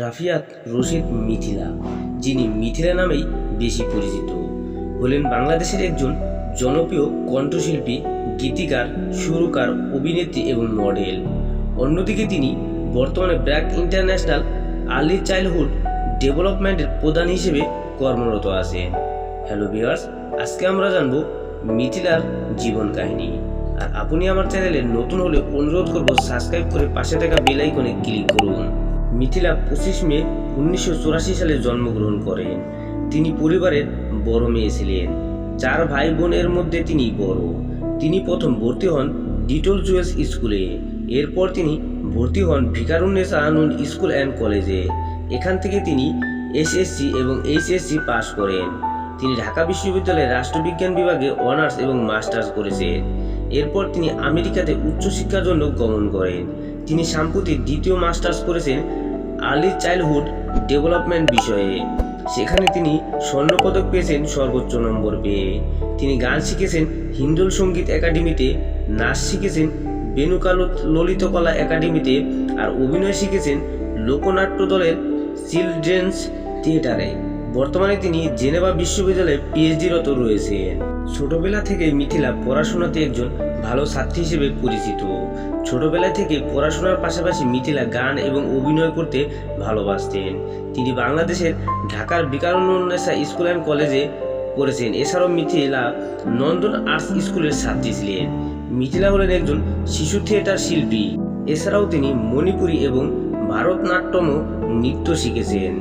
রাফিয়াত রশিদ মিথিলা, যিনি মিথিলা নামেই বেশি পরিচিত। হলেন বাংলাদেশের একজন জনপ্রিয় কণ্ঠশিল্পী, গীতিকার, সুরকার, অভিনেত্রী এবং মডেল। অন্যদিকে তিনি বর্তমানে ব্র্যাক ইন্টারন্যাশনাল আর্লি চাইল্ডহুড ডেভেলপমেন্টের প্রধান হিসেবে কর্মরত আছেন। হ্যালো ভিউয়ার্স, আজকে আমরা জানব মিথিলার জীবন কাহিনী। আর আপনি আমার চ্যানেলে নতুন হলে অনুরোধ করব সাবস্ক্রাইব করে পাশে থাকা বেল আইকনে ক্লিক করুন। মিথিলা পঁচিশ মে উনিশশো চুরাশি সালে জন্মগ্রহণ করেন। তিনি পরিবারের বড় মেয়ে ছিলেন। চার ভাই বোনের মধ্যে তিনি বড়। তিনি প্রথম ভর্তি হন ডিটল জুয়েলস স্কুলে। এরপর তিনি ভর্তি হন ভিকারুন্নেসা আনুন স্কুল অ্যান্ড কলেজে। এখান থেকে তিনি এসএসসি এবং এইচএসসি পাশ করেন। তিনি ঢাকা বিশ্ববিদ্যালয়ের রাষ্ট্রবিজ্ঞান বিভাগে অনার্স এবং মাস্টার্স করেছেন। এরপর তিনি আমেরিকাতে উচ্চশিক্ষার জন্য গমন করেন। তিনি সাম্প্রতিক দ্বিতীয় মাস্টার্স করেছেন আর্লি চাইল্ডহুড ডেভেলপমেন্ট বিষয়ে। সেখানে তিনি স্বর্ণপদক পেয়েছেন সর্বোচ্চ নম্বর পেয়ে। তিনি গান শিখেছেন হিন্দুল সংগীত একাডেমিতে, নাচ শিখেছেন বেনুকাল ললিতকলা একাডেমিতে আর অভিনয় শিখেছেন লোকনাট্য দলের চিলড্রেন্স থিয়েটারে। বর্তমানে তিনি জেনেভা বিশ্ববিদ্যালয়ে পিএইচডিরত রয়েছেন ছোটবেলা থেকে মিথিলা পড়াশোনাতে একজন ভালো ছাত্রী হিসেবে পরিচিত। ছোটবেলা থেকে পড়াশোনার পাশাপাশি মিথিলা গান এবং অভিনয় করতে ভালোবাসতেন। তিনি বাংলাদেশের ঢাকার বিকারুন্নেসা স্কুল অ্যান্ড কলেজে পড়েছেন। এছাড়াও মিথিলা নন্দন আর্টস স্কুলের ছাত্রী ছিলেন। মিথিলা হলেন একজন শিশু থিয়েটার শিল্পী। এছাড়াও তিনি মণিপুরী এবং ভারতনাট্যমও নৃত্য শিখেছেন।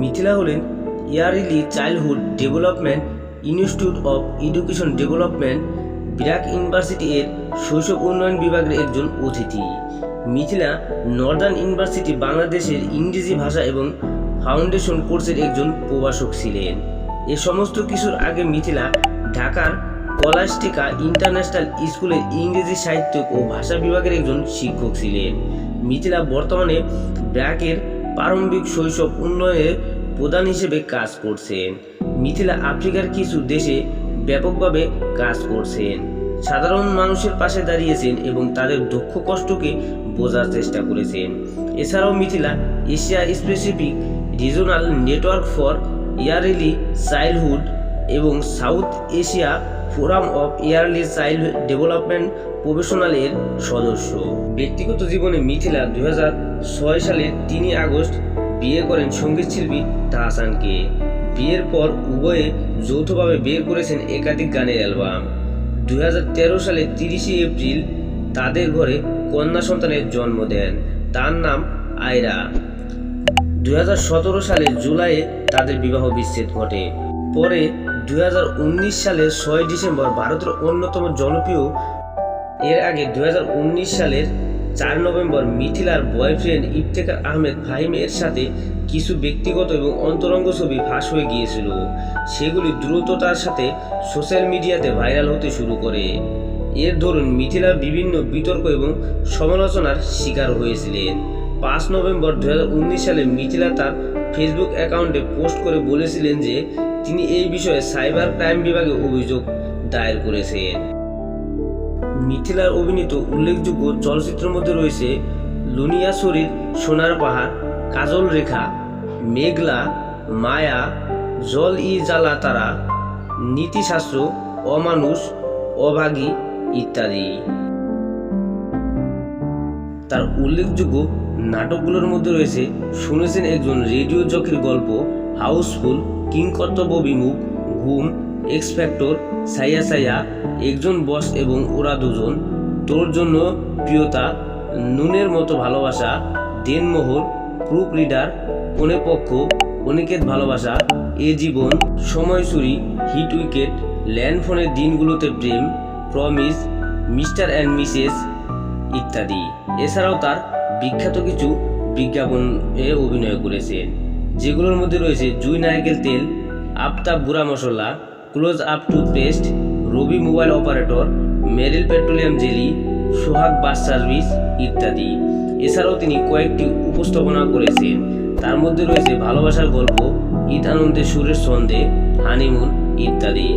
মিথিলা হলেন early childhood development institute of education development BRAC university এর শৈশব উন্নয়ন বিভাগের একজন অতিথি। মিথিলা নর্দার্ন ইউনিভার্সিটি বাংলাদেশের ইংরেজি ভাষা এবং ফাউন্ডেশন কোর্সের একজন প্রভাষক ছিলেন। এ সমস্ত কিছুর আগে মিথিলা ঢাকার কলাস্টিকা ইন্টারন্যাশনাল স্কুলের ইংরেজি সাহিত্য ও ভাষা বিভাগের একজন শিক্ষক ছিলেন। মিথিলা বর্তমানে ব্র্যাকের প্রারম্ভিক শৈশব উন্নয়নের প্রধান হিসেবে কাজ করছেন। মিথিলা আফ্রিকার কিছু দেশে ব্যাপকভাবে কাজ করছেন। সাধারণ মানুষের পাশে দাঁড়িয়েছেন এবং তাদের দুঃখ কষ্টকে বোঝার চেষ্টা করেছেন। এছাড়াও Mithila Asia specific regional network for early childhood এবং south Asia forum of early child development প্রফেশনালের সদস্য। ব্যক্তিগত জীবনে মিথিলা ছয় সালের তিনই আগস্ট বিয়ে করেন সংগীত শিল্পী তাহসানকে। বিয়ের পর উভয়ে যৌথভাবে বের করেছেন একাধিক গানের অ্যালবাম। দুই সালে তিরিশে এপ্রিল তাদের ঘরে কন্যা সন্তানের জন্ম দেন। তার নাম আয়রা। দুই হাজার সতেরো সালে জুলাইয়ে তাদের বিবাহ বিচ্ছেদ ঘটে। পরে দুই সালের ছয় ডিসেম্বর ভারতের অন্যতম জনপ্রিয়, এর আগে দুই হাজার উনিশ সালের চার নভেম্বর মিথিলার বয়ফ্রেন্ড ইফতেখার আহমেদ ফাহিমের সাথে কিছু ব্যক্তিগত এবং অন্তরঙ্গ ছবি ফাঁস হয়ে গিয়েছিল। সেগুলি দ্রুততার সাথে সোশ্যাল মিডিয়াতে ভাইরাল হতে শুরু করে। এর দরুন মিথিলা বিভিন্ন বিতর্ক এবং সমালোচনার শিকার হয়েছিলেন। পাঁচ নভেম্বর দু হাজার উনিশ সালে মিথিলা তার ফেসবুক অ্যাকাউন্টে পোস্ট করে বলেছিলেন যে, তিনি এই বিষয়ে সাইবার ক্রাইম বিভাগে অভিযোগ দায়ের করেছেন। মিথিলার অভিনীত উল্লেখযোগ্য চলচ্চিত্রের মধ্যে রয়েছে লুনিয়া শরীর, সোনার পাহাড়, কাজল রেখা, মেঘলা, মায়া, জল ই জ্বালা তারা নীতিশাস্ত্র অমানুষ, অভাগী ইত্যাদি। তার উল্লেখযোগ্য নাটকগুলোর মধ্যে রয়েছে শুনেছেন একজন রেডিও জকির গল্প, হাউসফুল, কিংকর্তব্য বিমুখ, ঘুম এক্স ফ্যাক্টর সাইয়া সাইয়া একজন বস এবং ওরা দুজন। তোর জন্য প্রিয়তা, নুনের মতো ভালোবাসা, দেনমোহর প্রুফ রিডার কোনে পক্ষ ভালোবাসা, এ জীবন সময়সূরি হিট উইকেট ল্যান্ড ফোনের দিনগুলোতে প্রেম প্রমিস মিস্টার অ্যান্ড মিসেস ইত্যাদি। এছাড়াও তার বিখ্যাত কিছু বিজ্ঞাপনে অভিনয় করেছেন যেগুলোর মধ্যে রয়েছে জুই, নারকেল তেল, আফতাব বুড়া মশলা close up toothpaste Robi mobile operator, Meril petroleum jelly, Shohag bus service ইত্যাদি। এছাড়াও তিনি কয়েকটি উপস্থাপনা করেছেন। তার মধ্যে রয়েছে ভালোবাসার গল্প ঈদ আনন্দের সুরের সন্ধে হানিমুন ইত্যাদি।